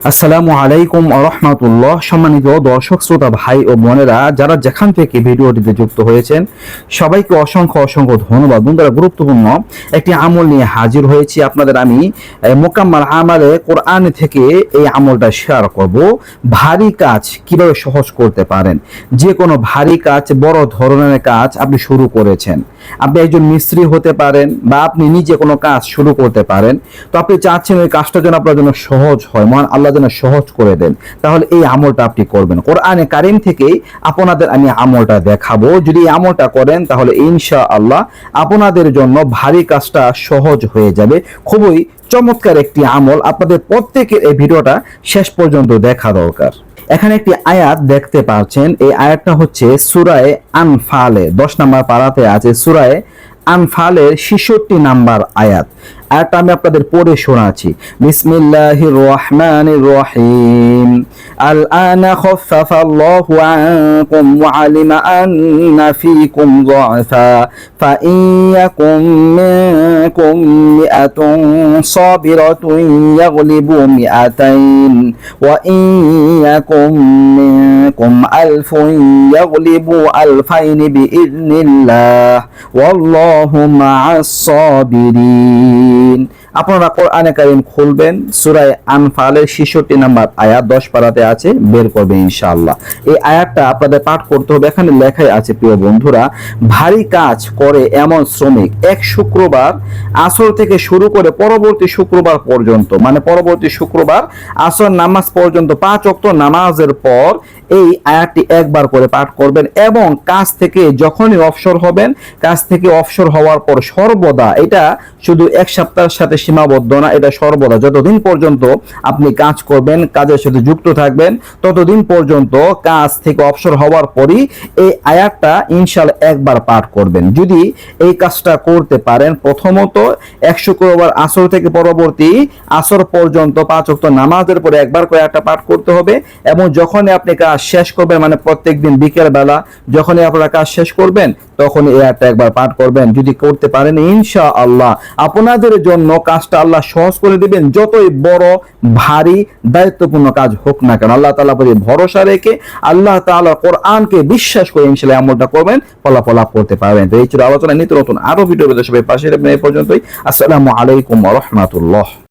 আসসালামু আলাইকুম রহমতুল্লাহ সম্মানিত দর্শক, শ্রোতা, ভাই ও বোনেরা, যারা যেখান থেকে ভিডিওটিতে যুক্ত হয়েছেন, সবাইকে অসংখ্য অসংখ্য ধন্যবাদ। বন্ধুরা, গুরুত্বপূর্ণ একটি আমল নিয়ে হাজির হয়েছি। আপনাদের আমি মোকাম্মাল আমলে কোরআন থেকে এই আমলটা শেয়ার করব। ভারী কাজ কীভাবে সহজ করতে পারেন? যে কোনো ভারী কাজ, বড় ধরনের কাজ আপনি শুরু করেছেন। আপনি একজন মিস্ত্রি হতে পারেন বা আপনি নিজে কোনো কাজ শুরু করতে পারেন। তো আপনি চাচ্ছেন ওই কাজটা যেন আপনার জন্য সহজ হয়। মহান আল্লাহ যেন সহজ করে দেন, তাহলে এই আমলটা আপনি করবেন। কোরআনে কারিম থেকেই আপনাদের আমি আমলটা দেখাবো। যদি আমলটা করেন, তাহলে ইনশা আল্লাহ আপনাদের জন্য ভারী কাজটা সহজ হয়ে যাবে। খুবই চমৎকার একটি আমল। আপনাদের প্রত্যেকের এই ভিডিওটা শেষ পর্যন্ত দেখা দরকার। এখানে একটি আয়াত দেখতে পাচ্ছেন। এই আয়াতটা হচ্ছে সুরায় আনফালে। দশ নাম্বার পাড়াতে আছে সুরায় আনফালের ছেষট্টি নাম্বার আয়াত। আয়াতটা আমি আপনাদের পড়ে শোনাচ্ছি। বিসমিল্লাহির রহমানির রহিম। আল আনা খাফফা আল্লাহু আনকুম ওয়া আলিমা আন্না ফীকুম যুআফা ফা ইয়াকুম মিনকুম মিআতুন সাবিরাতুন ইয়াগলিবু মিআতাইন। ওয়া ইয়াকুম মিনকুম আলফুন ইয়াগলিবু আলফাইন বিইذنিল্লাহ ওয়াল্লাহু মা'আস সাবিরিন। Din আপনারা কোরআনে কারিম খুলবেন, সুরায় আনফালের ছেষট্টি নাম্বার আয়াত দশ পারাতে আছে, বের করবেন ইনশাআল্লাহ। এই আয়াতটা আপনাদের পাঠ করতে হবে, এখানে লেখাই আছে, প্রিয় বন্ধুরা, ভারী কাজ করে এমন শ্রমিক এক শুক্রবার আসর থেকে শুরু করে পরবর্তী শুক্রবার পর্যন্ত মানে পরবর্তী শুক্রবার আসর নামাজ পর্যন্ত পাঁচ অক্ত নামাজের পর এই আয়াতটি একবার করে পাঠ করবেন এবং কাজ থেকে যখনই অবসর হবেন, কাজ থেকে অবসর হওয়ার পর সর্বদা, এটা শুধু এক সপ্তাহের সাথে সীমাবদ্ধ না, এটা সর্বদা। যতদিন পর্যন্ত আপনি কাজ করবেন, কাজের সাথে যুক্ত থাকবেন, ততদিন পর্যন্ত কাজ থেকে অবসর হওয়ার পরই এই আয়াতটা ইনশাল্লাহ একবার পাঠ করবেন। যদি এই কাজটা করতে পারেন, প্রথমত এক শুক্রবার আসর থেকে পরবর্তী আসর পর্যন্ত পাঁচ অক্ত নামাজের পরে একবার করে একটা পাঠ করতে হবে এবং যখনই আপনি কাজ শেষ করবেন মানে প্রত্যেকদিন বিকেল বেলা যখনই আপনারা কাজ শেষ করবেন তখন এই আয়াতটা একবার পাঠ করবেন। যদি করতে পারেন ইনশা আল্লাহ আপনাদের জন্য কাজটা আল্লাহ সহজ করে দিবেন। যতই বড়, ভারী, দায়িত্বপূর্ণ কাজ হোক না কেন, আল্লাহ তাআলা প্রতি ভরসা রেখে আল্লাহ তাআলা কোরআনকে বিশ্বাস করে ইনশাআল্লাহ এই আমলটা করবেন, ফলাফল লাভ করতে পারবেন। তো এই ছিল আলোচনা। নিত্য নতুন আরও ভিডিও সবাই পাশে পর্যন্তই। আসসালামু আলাইকুম রাহমাতুল্লাহ।